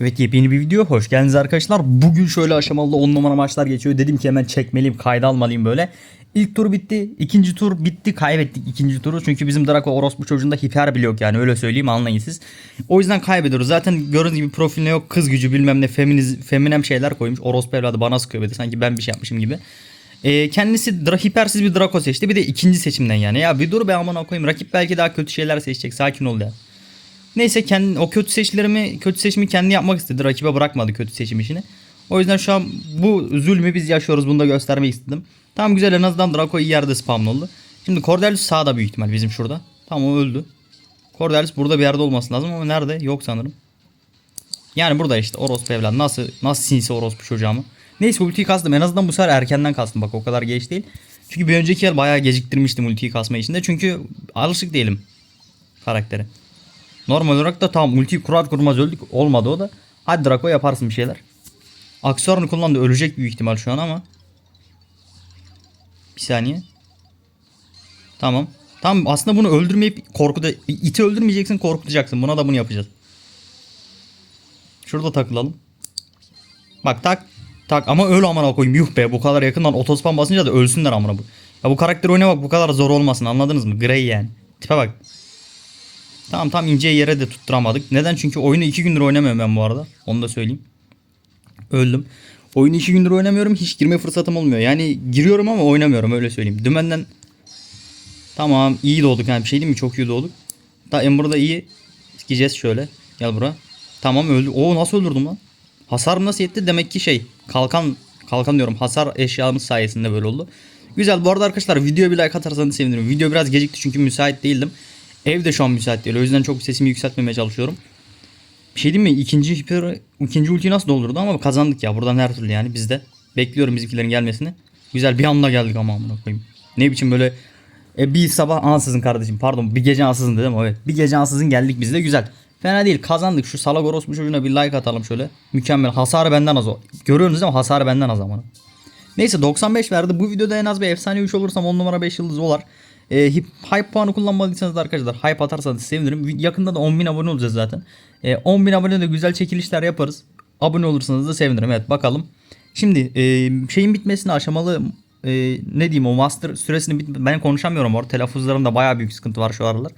Evet yepyeni bir video. Hoş geldiniz arkadaşlar. Bugün şöyle aşamalı 10 numara maçlar geçiyor. Dedim ki hemen çekmeliyim, kayda almalıyım böyle. İlk tur bitti. ikinci tur bitti. Kaybettik ikinci turu. Çünkü bizim Draco orospu çocuğunda hiper bile yani. Öyle söyleyeyim anlayın siz. O yüzden kaybediyoruz. Zaten gördüğünüz gibi profiline yok. Kız gücü bilmem ne feminiz, feminem şeyler koymuş. Orospu evladı bana sıkıyor böyle. Sanki ben bir şey yapmışım gibi. Ee, kendisi dra hipersiz bir Draco seçti. Bir de ikinci seçimden yani. Ya bir dur be amına koyayım. Rakip belki daha kötü şeyler seçecek. Sakin ol ya. Neyse kendi o kötü seçilerimi kötü seçimi kendi yapmak istedi. Rakibe bırakmadı kötü seçim işini. O yüzden şu an bu zulmü biz yaşıyoruz. Bunu da göstermek istedim. Tamam güzel en azından Draco iyi yerde spamlı oldu. Şimdi Cordelius sağda büyük ihtimal bizim şurada. Tamam o öldü. Cordelius burada bir yerde olması lazım ama nerede? Yok sanırım. Yani burada işte orospu evlat. Nasıl nasıl sinsi orospu çocuğumu. Neyse ultiyi kastım. En azından bu sefer erkenden kastım. Bak o kadar geç değil. Çünkü bir önceki yer bayağı geciktirmiştim ultiyi kasma işinde. Çünkü alışık değilim karaktere. Normal olarak da tam multi kurar kurmaz öldük. Olmadı o da. Hadi Draco yaparsın bir şeyler. Aksesuarını kullandı. Ölecek büyük ihtimal şu an ama. Bir saniye. Tamam. Tamam aslında bunu öldürmeyip korkuda iti öldürmeyeceksin korkutacaksın. Buna da bunu yapacağız. Şurada takılalım. Bak tak tak ama öl amına koyayım yuh be bu kadar yakından otospam basınca da ölsünler amına bu. Ya bu karakteri oynamak bu kadar zor olmasın anladınız mı? Grey yani. Tipe bak. Tamam tam ince yere de tutturamadık. Neden? Çünkü oyunu 2 gündür oynamıyorum ben bu arada. Onu da söyleyeyim. Öldüm. Oyunu 2 gündür oynamıyorum. Hiç girme fırsatım olmuyor. Yani giriyorum ama oynamıyorum öyle söyleyeyim. Dümenden Tamam iyi doğduk yani bir şey değil mi? Çok iyi doğduk. Da Ember'da iyi. Gideceğiz şöyle. Gel bura. Tamam öldü. Oo nasıl öldürdüm lan? Hasar nasıl yetti? Demek ki şey kalkan kalkan diyorum hasar eşyamız sayesinde böyle oldu. Güzel bu arada arkadaşlar videoya bir like atarsanız sevinirim. Video biraz gecikti çünkü müsait değildim. Ev de şu an müsait değil. O yüzden çok sesimi yükseltmemeye çalışıyorum. Bir şey diyeyim mi? İkinci hiper, ikinci ultiyi nasıl doldurdu ama kazandık ya. Buradan her türlü yani biz de. Bekliyorum bizimkilerin gelmesini. Güzel bir anda geldik ama amına koyayım. Ne biçim böyle e, bir sabah ansızın kardeşim pardon bir gece ansızın dedim evet. Bir gece ansızın geldik biz de güzel. Fena değil kazandık şu salak orospu çocuğuna bir like atalım şöyle. Mükemmel hasarı benden az o. Görüyorsunuz değil mi hasarı benden az ama. Neyse 95 verdi. Bu videoda en az bir efsane 3 olursam 10 numara 5 yıldız olar. E, hype puanı kullanmadıysanız da arkadaşlar hype atarsanız sevinirim. Yakında da 10.000 abone olacağız zaten. E, 10.000 abone de güzel çekilişler yaparız. Abone olursanız da sevinirim. Evet bakalım. Şimdi e, şeyin bitmesine aşamalı e, ne diyeyim o master süresini bit ben konuşamıyorum orada. Telaffuzlarımda bayağı büyük sıkıntı var şu aralar.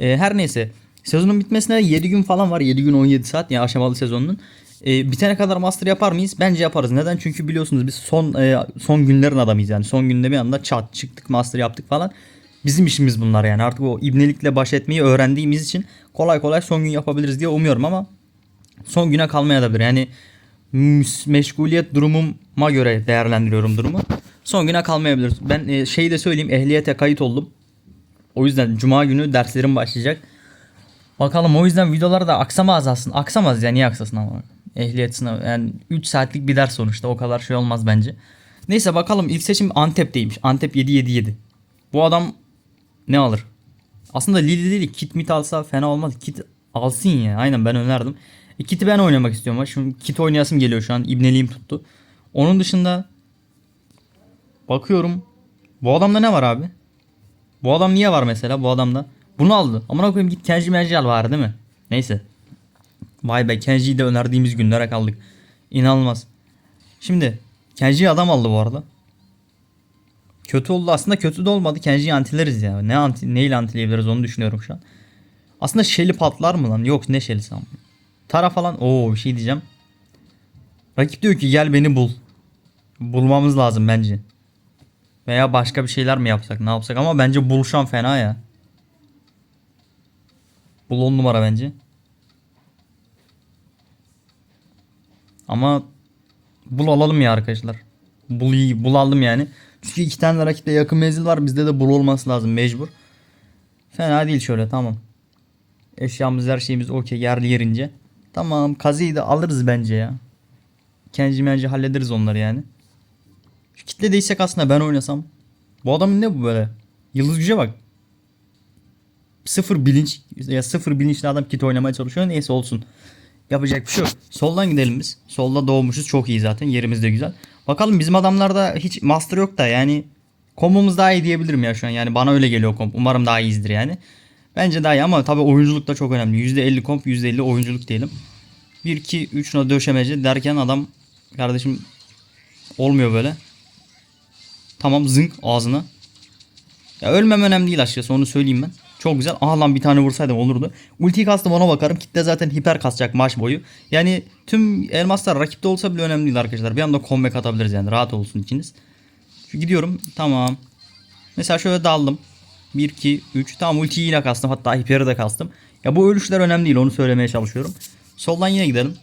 E, her neyse. Sezonun bitmesine 7 gün falan var. 7 gün 17 saat yani aşamalı sezonunun. E, bitene kadar master yapar mıyız? Bence yaparız. Neden? Çünkü biliyorsunuz biz son e, son günlerin adamıyız yani. Son günde bir anda çat çıktık master yaptık falan. Bizim işimiz bunlar yani. Artık o ibnelikle baş etmeyi öğrendiğimiz için kolay kolay son gün yapabiliriz diye umuyorum ama son güne kalmaya da bilir. Yani meşguliyet durumuma göre değerlendiriyorum durumu. Son güne kalmayabilir. Ben e, şeyi de söyleyeyim ehliyete kayıt oldum. O yüzden cuma günü derslerim başlayacak. Bakalım o yüzden videolar da aksamaz aslında. Aksamaz ya niye aksasın ama. Ehliyet sınavı yani 3 saatlik bir ders sonuçta o kadar şey olmaz bence. Neyse bakalım ilk seçim Antep'teymiş. Antep 777. Bu adam ne alır? Aslında Lili değil kit mit alsa fena olmaz. Kit alsın ya. Aynen ben önerdim. E, kit'i ben oynamak istiyorum. Şimdi kit oynayasım geliyor şu an. İbneliğim tuttu. Onun dışında bakıyorum. Bu adamda ne var abi? Bu adam niye var mesela bu adamda? Bunu aldı. Amına koyayım git Kenji Menji al var değil mi? Neyse. Vay be Kenji'yi de önerdiğimiz günlere kaldık. İnanılmaz. Şimdi Kenji'yi adam aldı bu arada. Kötü oldu aslında kötü de olmadı. Kenji'yi antileriz ya. Ne anti, neyle antileyebiliriz onu düşünüyorum şu an. Aslında Shelly patlar mı lan? Yok ne Shelly'si ama. Tara falan. Oo bir şey diyeceğim. Rakip diyor ki gel beni bul. Bulmamız lazım bence. Veya başka bir şeyler mi yapsak ne yapsak ama bence buluşan fena ya. Bul on numara bence. Ama bul alalım ya arkadaşlar. Bul iyi bul aldım yani. Çünkü iki tane rakipte yakın menzil var. Bizde de bul olması lazım mecbur. Fena değil şöyle tamam. Eşyamız her şeyimiz okey yerli yerince. Tamam kazıyı da alırız bence ya. Kenci menci hallederiz onları yani. Şu kitle değişsek aslında ben oynasam. Bu adamın ne bu böyle? Yıldız güce bak. Sıfır bilinç ya sıfır bilinçli adam kit oynamaya çalışıyor. Neyse olsun. Yapacak bir şey yok. Soldan gidelim biz. Solda doğmuşuz. Çok iyi zaten. Yerimiz de güzel. Bakalım bizim adamlarda hiç master yok da yani kombomuz daha iyi diyebilirim ya şu an. Yani bana öyle geliyor komp. Umarım daha iyiyizdir yani. Bence daha iyi ama tabii oyunculuk da çok önemli. %50 komp %50 oyunculuk diyelim. 1 2 3 no döşemeci derken adam kardeşim olmuyor böyle. Tamam zınk ağzına. Ya ölmem önemli değil açıkçası onu söyleyeyim ben. Çok güzel. Aha lan bir tane vursaydım olurdu. Ultiyi kastım ona bakarım. Kitle zaten hiper kasacak maç boyu. Yani tüm elmaslar rakipte olsa bile önemli değil arkadaşlar. Bir anda comeback atabiliriz yani. Rahat olsun içiniz. Şu gidiyorum. Tamam. Mesela şöyle daldım. 1 2 3 tamam ultiyi yine kastım. Hatta hiperi de kastım. Ya bu ölüşler önemli değil. Onu söylemeye çalışıyorum. Soldan yine gidelim.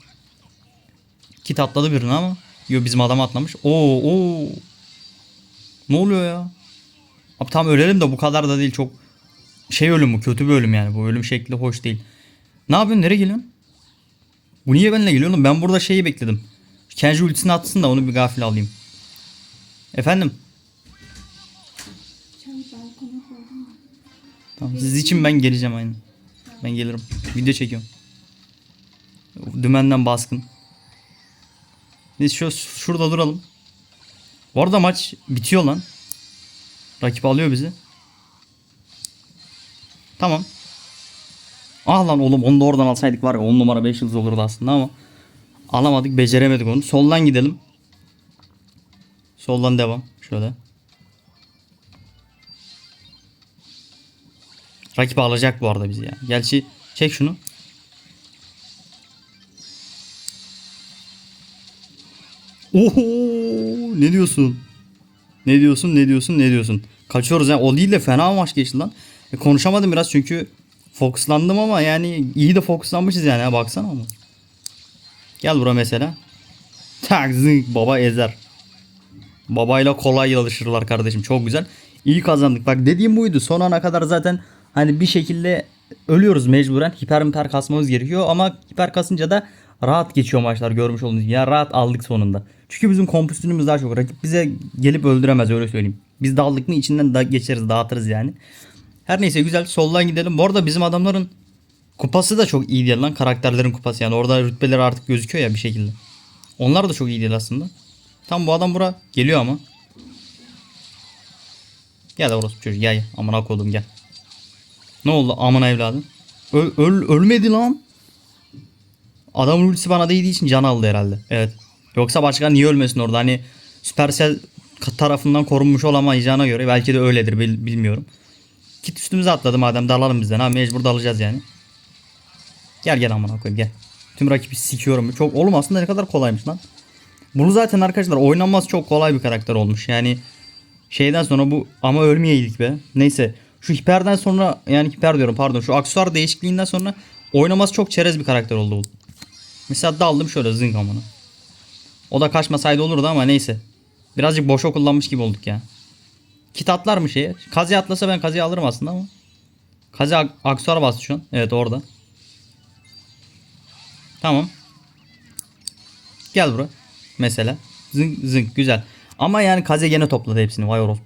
Kit atladı birini ama. Yo bizim adam atlamış. Oo oo. Ne oluyor ya? Abi tam ölelim de bu kadar da değil. Çok şey ölüm bu. Kötü bir ölüm yani. Bu ölüm şekli hoş değil. Ne yapıyorsun? Nereye geliyorsun? Bu niye benimle geliyor oğlum? Ben burada şeyi bekledim. Kenji ultisini atsın da onu bir gafil alayım. Efendim? Tamam. Siz için ben geleceğim aynı. Ben gelirim. Video çekiyorum. Dümenden baskın. Biz şu şurada duralım. Bu arada maç bitiyor lan. Rakip alıyor bizi. Tamam. Ah lan oğlum onu da oradan alsaydık var ya 10 numara 5 yıldız olurdu aslında ama alamadık beceremedik onu. Soldan gidelim. Soldan devam. Şöyle. Rakip alacak bu arada bizi ya. Gerçi çek şunu. Oho ne diyorsun? Ne diyorsun ne diyorsun ne diyorsun? Kaçıyoruz ya. O değil de fena maç geçti lan. E, konuşamadım biraz çünkü fokuslandım ama yani iyi de fokuslanmışız yani ha baksana ama. Gel bura mesela. Tak zınk baba ezer. Babayla kolay alışırlar kardeşim. Çok güzel. İyi kazandık. Bak dediğim buydu. Son ana kadar zaten hani bir şekilde ölüyoruz mecburen. Hiper hiper kasmamız gerekiyor ama hiper kasınca da rahat geçiyor maçlar görmüş olduğunuz gibi. Ya rahat aldık sonunda. Çünkü bizim kompüstünümüz daha çok. Rakip bize gelip öldüremez öyle söyleyeyim. Biz daldık mı içinden da geçeriz dağıtırız yani. Her neyse güzel soldan gidelim. Bu arada bizim adamların kupası da çok iyi değil lan. Karakterlerin kupası yani. Orada rütbeleri artık gözüküyor ya bir şekilde. Onlar da çok iyi değil aslında. Tam bu adam bura geliyor ama. Gel orospu çocuk gel. Amına koydum gel. Ne oldu amına evladım? Öl, öl, ölmedi lan. Adamın ultisi bana değdiği için can aldı herhalde. Evet. Yoksa başka niye ölmesin orada? Hani Supercell tarafından korunmuş olamayacağına göre belki de öyledir bil- bilmiyorum. Kit üstümüze atladı madem dalalım bizden ha mecbur dalacağız yani. Gel gel amına koyayım gel. Tüm rakibi sikiyorum. Çok oğlum aslında ne kadar kolaymış lan. Bunu zaten arkadaşlar oynanması çok kolay bir karakter olmuş. Yani şeyden sonra bu ama ölmeyeydik be. Neyse şu hiperden sonra yani hiper diyorum pardon şu aksesuar değişikliğinden sonra oynaması çok çerez bir karakter oldu. Mesela daldım şöyle zınk amına. O da kaçmasaydı olurdu ama neyse. Birazcık boşa kullanmış gibi olduk ya. Kit atlar mı şeye? Kazi atlasa ben Kazi'yi alırım aslında ama. Kazi ak- aksesuara bastı şu an. Evet orada. Tamam. Gel bura. Mesela. Zınk zınk güzel. Ama yani Kaze gene topladı hepsini. Vay orospu.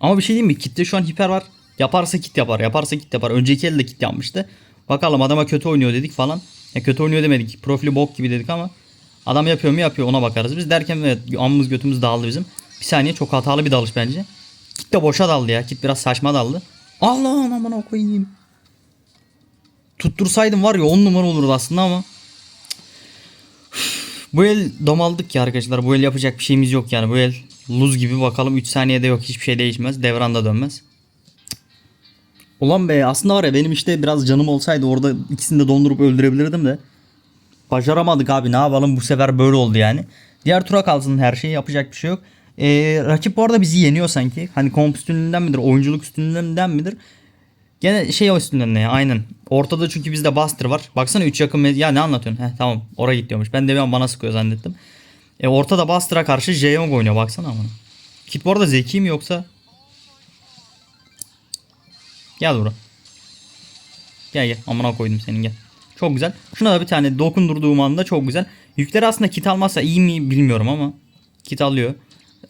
Ama bir şey diyeyim mi? Kitle şu an hiper var. Yaparsa kit yapar. Yaparsa kit yapar. Önceki elde kit yapmıştı. Bakalım adama kötü oynuyor dedik falan. Ya kötü oynuyor demedik. Profili bok gibi dedik ama adam yapıyor mu yapıyor ona bakarız. Biz derken evet amımız götümüz dağıldı bizim. Bir saniye çok hatalı bir dalış bence. Kit de boşa daldı ya. Kit biraz saçma daldı. Allah'ım aman koyayım. Tuttursaydım var ya 10 numara olurdu aslında ama. Bu el domaldık ya arkadaşlar. Bu el yapacak bir şeyimiz yok yani. Bu el luz gibi bakalım 3 saniyede yok hiçbir şey değişmez. Devran da dönmez. Ulan be aslında var ya benim işte biraz canım olsaydı orada ikisini de dondurup öldürebilirdim de. Başaramadık abi ne yapalım bu sefer böyle oldu yani. Diğer tura kalsın her şey yapacak bir şey yok. Ee, rakip bu arada bizi yeniyor sanki. Hani komp üstünlüğünden midir oyunculuk üstünlüğünden midir? Gene şey o üstünden ne aynen. Ortada çünkü bizde Buster var. Baksana 3 yakın ya ne anlatıyorsun? Heh tamam oraya git diyormuş. Ben de bir an bana sıkıyor zannettim. E ortada Buster'a karşı J-Yong oynuyor baksana ama. Kit bu arada zeki mi yoksa? Gel buraya. Gel gel amına koydum senin gel. Çok güzel. Şuna da bir tane dokundurduğum anda çok güzel. Yükleri aslında kit almazsa iyi mi bilmiyorum ama. Kit alıyor.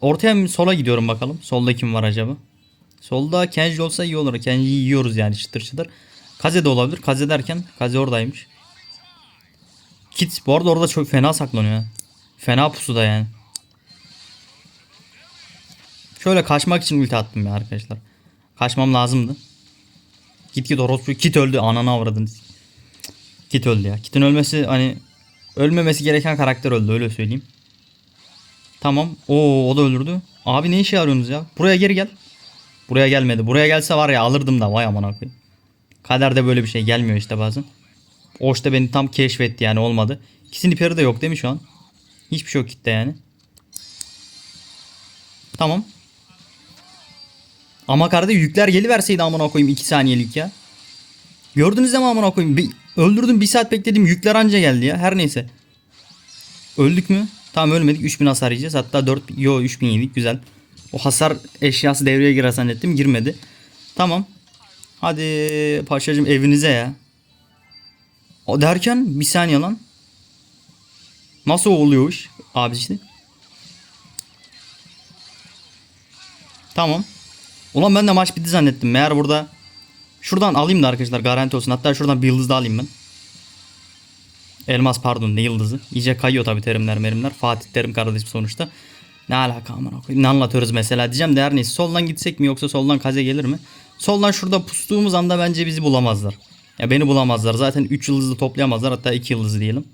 Ortaya sola gidiyorum bakalım. Solda kim var acaba? Solda Kenji olsa iyi olur. Kenji'yi yiyoruz yani çıtır çıtır. Kaze de olabilir. Kaze derken Kaze oradaymış. Kit bu arada orada çok fena saklanıyor. Fena pusuda yani. Şöyle kaçmak için ulti attım ya arkadaşlar. Kaçmam lazımdı. Git git orospu. Kit öldü. Ananı avradınız. Kit öldü ya. Kit'in ölmesi hani Ölmemesi gereken karakter öldü öyle söyleyeyim. Tamam. Oo o da öldürdü. Abi ne işe arıyorsunuz ya? Buraya geri gel. Buraya gelmedi. Buraya gelse var ya alırdım da vay aman koyayım. Kaderde böyle bir şey gelmiyor işte bazen. O işte beni tam keşfetti yani olmadı. İkisinin peri de yok değil mi şu an? Hiçbir şey yok kitle yani. Tamam. Ama kardeş yükler geliverseydi amına koyayım 2 saniyelik ya. Gördünüz mi amına koyayım? Bir, öldürdüm 1 saat bekledim yükler anca geldi ya. Her neyse. Öldük mü? Tamam ölmedik. 3000 hasar yiyeceğiz. Hatta 4 yo 3000 yedik. Güzel. O hasar eşyası devreye girer zannettim. Girmedi. Tamam. Hadi paşacığım evinize ya. O derken bir saniye lan. Nasıl oluyor o iş? Abi işte. Tamam. Ulan ben de maç bitti zannettim. Meğer burada şuradan alayım da arkadaşlar garanti olsun. Hatta şuradan bir yıldız da alayım ben. Elmas pardon ne yıldızı. İyice kayıyor tabii terimler merimler. Fatih Terim kardeşim sonuçta. Ne alaka aman koyayım. Ne anlatıyoruz mesela diyeceğim de her neyse. Soldan gitsek mi yoksa soldan kaze gelir mi? Soldan şurada pustuğumuz anda bence bizi bulamazlar. Ya beni bulamazlar. Zaten 3 yıldızı toplayamazlar. Hatta 2 yıldızı diyelim.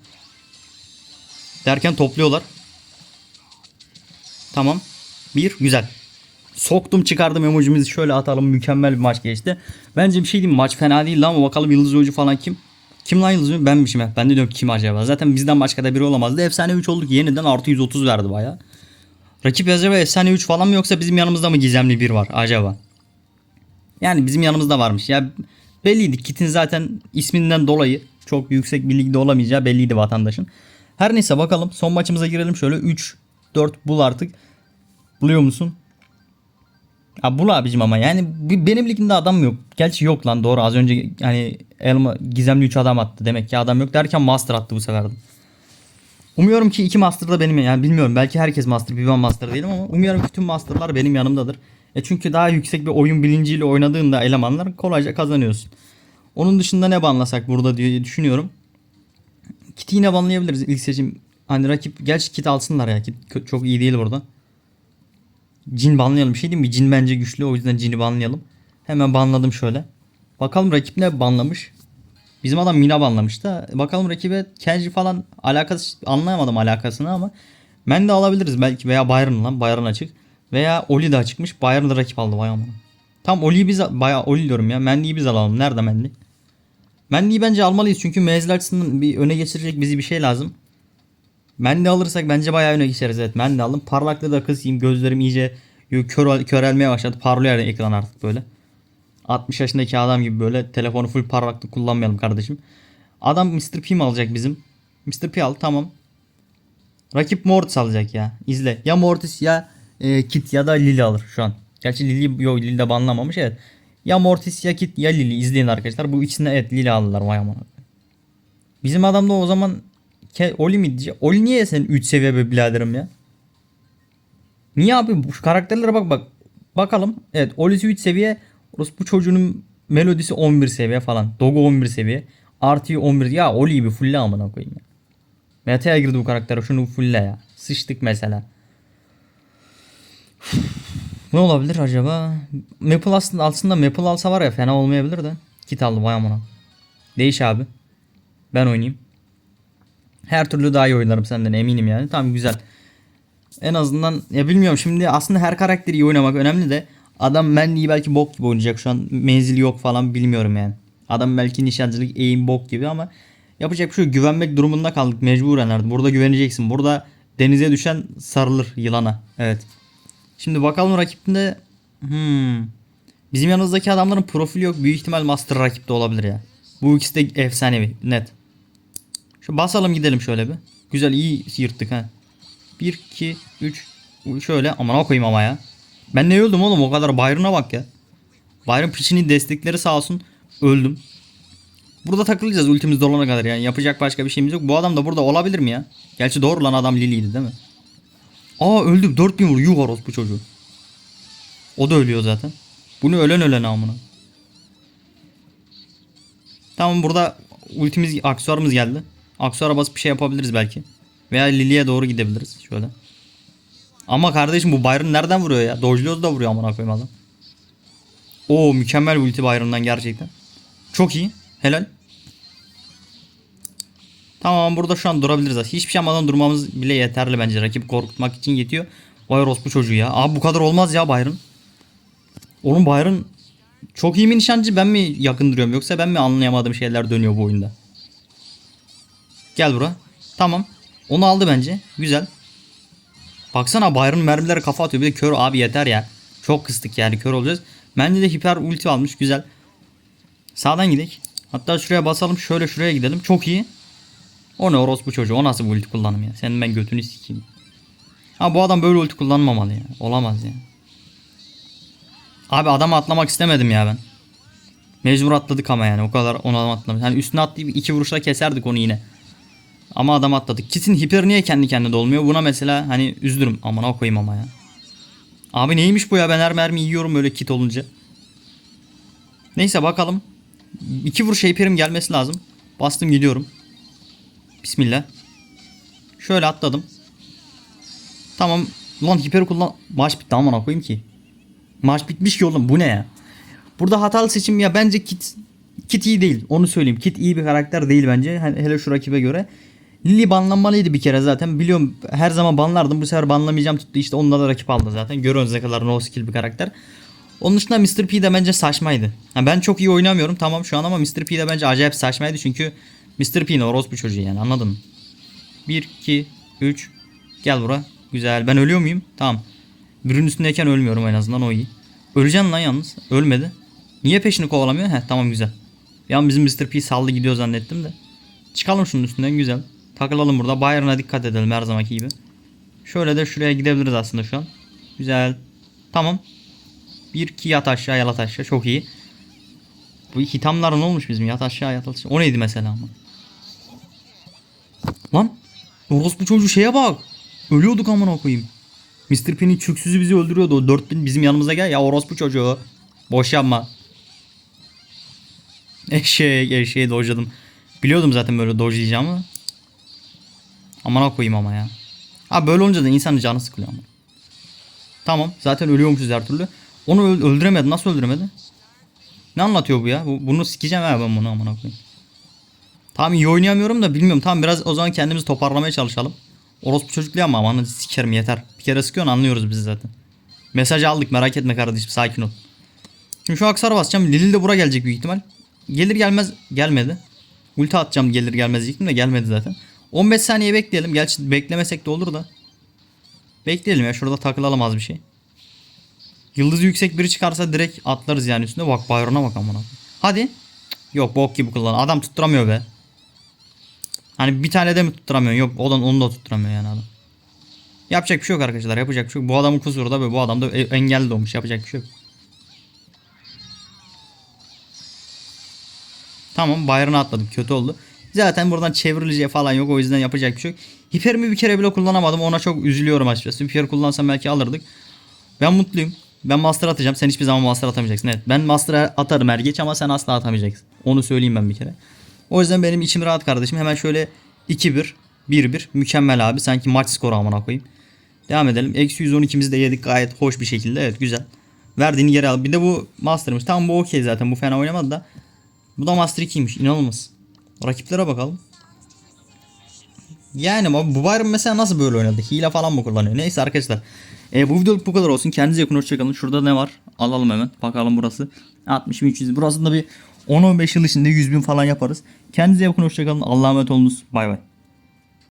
Derken topluyorlar. Tamam. Bir güzel. Soktum çıkardım emojimizi şöyle atalım. Mükemmel bir maç geçti. Bence bir şey diyeyim maç fena değil ama bakalım yıldız oyuncu falan kim? Kim lan yıldız oyuncu? Benmişim. Ben de diyorum kim acaba? Zaten bizden başka da biri olamazdı. Efsane 3 olduk. Yeniden artı 130 verdi baya. Rakip acaba efsane 3 falan mı yoksa bizim yanımızda mı gizemli bir var acaba? Yani bizim yanımızda varmış. Ya belliydi. Kit'in zaten isminden dolayı çok yüksek bir ligde olamayacağı belliydi vatandaşın. Her neyse bakalım. Son maçımıza girelim. Şöyle 3 4 bul artık. Buluyor musun? Ya bul abicim ama yani benim ligimde adam yok. Gerçi yok lan doğru az önce hani elma gizemli 3 adam attı. Demek ki adam yok derken master attı bu sefer de. Umuyorum ki iki master da benim yani bilmiyorum belki herkes master bir ben master değilim ama umuyorum ki tüm masterlar benim yanımdadır. E çünkü daha yüksek bir oyun bilinciyle oynadığında elemanlar kolayca kazanıyorsun. Onun dışında ne banlasak burada diye düşünüyorum. Kit'i yine banlayabiliriz ilk seçim. Hani rakip gerçi kit alsınlar ya. Kit çok iyi değil burada. Cin banlayalım. Şey diyeyim mi? Cin bence güçlü. O yüzden cini banlayalım. Hemen banladım şöyle. Bakalım rakip ne banlamış. Bizim adam Mina banlamış da. Bakalım rakibe Kenji falan alakası anlayamadım alakasını ama. Ben de alabiliriz belki veya Byron lan. Byron açık. Veya Oli de açıkmış. Byron da rakip aldı. Vay aman. Tam Oli'yi biz bayağı Oli diyorum ya. Mendy'yi biz alalım. Nerede Mendy? Mendy'yi bence almalıyız çünkü menzil açısından bir öne geçirecek bizi bir şey lazım. Mendy alırsak bence bayağı öne geçeriz evet. Mendy aldım. Parlaklığı da kısayım. Gözlerim iyice kör, körelmeye başladı. Parlıyor yani ekran artık böyle. 60 yaşındaki adam gibi böyle telefonu full parlaklık kullanmayalım kardeşim. Adam Mr. P mi alacak bizim? Mr. P al tamam. Rakip Mortis alacak ya. İzle. Ya Mortis ya e, Kit ya da Lily alır şu an. Gerçi Lily yok Lily de banlamamış evet. Ya Mortis ya Kit ya Lily izleyin arkadaşlar. Bu ikisinde evet Lily aldılar vay aman. Bizim adam da o zaman Oli mi diyecek? Oli niye senin 3 seviye be biraderim ya? Niye abi? Bu karakterlere bak bak. Bakalım. Evet Oli'si 3 seviye. bu çocuğunun melodisi 11 seviye falan. Dogo 11 seviye. Artı 11. Ya Oli'yi bir fulle amına koyayım ya. Meta'ya girdi bu karakter. Şunu fulle ya. Sıçtık mesela. ne olabilir acaba? Maple aslında, aslında Maple alsa var ya fena olmayabilir de. Kit aldı vay amına. Değiş abi. Ben oynayayım. Her türlü daha iyi oynarım senden eminim yani. Tamam güzel. En azından ya bilmiyorum şimdi aslında her karakteri iyi oynamak önemli de adam Manly'yi belki bok gibi oynayacak şu an menzili yok falan bilmiyorum yani. Adam belki nişancılık eğim bok gibi ama yapacak bir şey. Güvenmek durumunda kaldık mecburen artık. Burada güveneceksin. Burada denize düşen sarılır yılana. Evet. Şimdi bakalım rakibinde hmm. Bizim yanımızdaki adamların profili yok. Büyük ihtimal master rakipte olabilir ya. Bu ikisi de efsanevi net. Şu basalım gidelim şöyle bir. Güzel iyi yırttık ha. 1 2 3 şöyle aman koyayım ama ya. Ben ne öldüm oğlum o kadar Byron'a bak ya. Byron piçinin destekleri sağ olsun öldüm. Burada takılacağız ultimiz dolana kadar yani yapacak başka bir şeyimiz yok. Bu adam da burada olabilir mi ya? Gerçi doğru lan adam Lily'ydi değil mi? Aa öldüm 4000 vur yuh bu çocuğu. O da ölüyor zaten. Bunu ölen ölen amına. Tamam burada ultimiz aksesuarımız geldi. Aksuara basıp bir şey yapabiliriz belki. Veya Lily'e doğru gidebiliriz. Şöyle. Ama kardeşim bu Byron nereden vuruyor ya? Dojluyoruz da vuruyor amına koyayım adam. Oo mükemmel ulti Byron'dan gerçekten. Çok iyi. Helal. Tamam burada şu an durabiliriz. Hiçbir şey yapmadan durmamız bile yeterli bence. Rakip korkutmak için yetiyor. Vay bu çocuğu ya. Abi bu kadar olmaz ya Byron. Oğlum Byron çok iyi mi nişancı ben mi yakın duruyorum yoksa ben mi anlayamadığım şeyler dönüyor bu oyunda. Gel bura. Tamam. Onu aldı bence. Güzel. Baksana Byron mermileri kafa atıyor. Bir de kör abi yeter ya. Çok kıstık yani kör olacağız. Bence de hiper ulti almış. Güzel. Sağdan gidelim. Hatta şuraya basalım. Şöyle şuraya gidelim. Çok iyi. O ne orospu çocuğu. O nasıl bir ulti kullanım ya. Senin ben götünü sikeyim. Ha bu adam böyle ulti kullanmamalı ya. Olamaz ya. Abi adamı atlamak istemedim ya ben. Mecbur atladık ama yani o kadar adam atlamış. Hani üstüne atlayıp iki vuruşla keserdik onu yine. Ama adam atladık. Kit'in hiper niye kendi kendine dolmuyor? Buna mesela hani üzülürüm. Aman o koyayım ama ya. Abi neymiş bu ya? Ben her mermi yiyorum böyle kit olunca. Neyse bakalım. İki vuruş hiperim gelmesi lazım. Bastım gidiyorum. Bismillah. Şöyle atladım. Tamam. Lan hiper kullan. Maç bitti aman koyayım ki. Maç bitmiş ki oğlum bu ne ya? Burada hatalı seçim ya bence Kit Kit iyi değil. Onu söyleyeyim. Kit iyi bir karakter değil bence. Hele şu rakibe göre. Lily banlanmalıydı bir kere zaten. Biliyorum her zaman banlardım. Bu sefer banlamayacağım tuttu. İşte onunla da rakip aldı zaten. Görüyorsunuz ne kadar no skill bir karakter. Onun dışında Mr. P de bence saçmaydı. Ha, ben çok iyi oynamıyorum tamam şu an ama Mr. P de bence acayip saçmaydı. Çünkü Mr. P ne orospu çocuğu yani anladın mı? 1, 2, 3. Gel bura. Güzel. Ben ölüyor muyum? Tamam. Birinin üstündeyken ölmüyorum en azından o iyi. Öleceğim lan yalnız. Ölmedi. Niye peşini kovalamıyor? Heh tamam güzel. Bir bizim Mr. P saldı gidiyor zannettim de. Çıkalım şunun üstünden güzel. Takılalım burada. Bayern'a dikkat edelim her zamanki gibi. Şöyle de şuraya gidebiliriz aslında şu an. Güzel. Tamam. Bir iki yat aşağı yat aşağı. Çok iyi. Bu hitamlar ne olmuş bizim? Yat aşağı yat aşağı. O neydi mesela ama? Lan. Orospu çocuğu şeye bak. Ölüyorduk amına koyayım. Mr. P'nin çöksüzü bizi öldürüyordu. O 4000 bizim yanımıza gel. Ya orospu çocuğu. Boş yapma. Eşek eşeği dojladım. Biliyordum zaten böyle dojlayacağımı. Amına koyayım ama ya. Ha böyle olunca da insanın canı sıkılıyor ama. Tamam zaten ölüyormuşuz her türlü. Onu öl- öldüremedi. Nasıl öldüremedi? Ne anlatıyor bu ya? Bu- bunu sikeceğim ha ben bunu amına koyayım. Tamam iyi oynayamıyorum da bilmiyorum. Tamam biraz o zaman kendimizi toparlamaya çalışalım. Orospu çocukluğu ama aman sikerim yeter. Bir kere sıkıyorsun anlıyoruz biz zaten. Mesajı aldık merak etme kardeşim sakin ol. Şimdi şu aksara basacağım. Lili de bura gelecek büyük ihtimal. Gelir gelmez gelmedi. Ulti atacağım gelir gelmez diyecektim de gelmedi zaten. 15 saniye bekleyelim. Gerçi beklemesek de olur da. Bekleyelim ya şurada takılalım az bir şey. Yıldızı yüksek biri çıkarsa direkt atlarız yani üstüne. Bak Byron'a bak amına. Hadi. Yok bok gibi kullan. Adam tutturamıyor be. Hani bir tane de mi tutturamıyor? Yok o da onu da tutturamıyor yani adam. Yapacak bir şey yok arkadaşlar. Yapacak bir şey yok. Bu adamın kusuru da böyle. Bu adam da e- engelli doğmuş. Yapacak bir şey yok. Tamam Bayern'a atladım. Kötü oldu. Zaten buradan çevrileceği falan yok. O yüzden yapacak bir şey yok. Hiperimi bir kere bile kullanamadım. Ona çok üzülüyorum açıkçası. Hiper kullansam belki alırdık. Ben mutluyum. Ben master atacağım. Sen hiçbir zaman master atamayacaksın. Evet. Ben master atarım her geç ama sen asla atamayacaksın. Onu söyleyeyim ben bir kere. O yüzden benim içim rahat kardeşim. Hemen şöyle 2-1, 1-1. Mükemmel abi. Sanki maç skoru amına koyayım. Devam edelim. Eksi 112'mizi de yedik gayet hoş bir şekilde. Evet güzel. Verdiğini geri al. Bir de bu master'mış. Tamam bu okey zaten. Bu fena oynamadı da. Bu da master 2'ymiş. İnanılmaz. Rakiplere bakalım. Yani bu Byron mesela nasıl böyle oynadı? Hile falan mı kullanıyor? Neyse arkadaşlar. E, bu videoluk bu kadar olsun. Kendinize yakın hoşçakalın. Şurada ne var? Alalım hemen. Bakalım burası. 60 bin 300. Burasında bir 10-15 yıl içinde 100 bin falan yaparız. Kendinize yakın hoşçakalın. Allah'a emanet olunuz. Bay bay.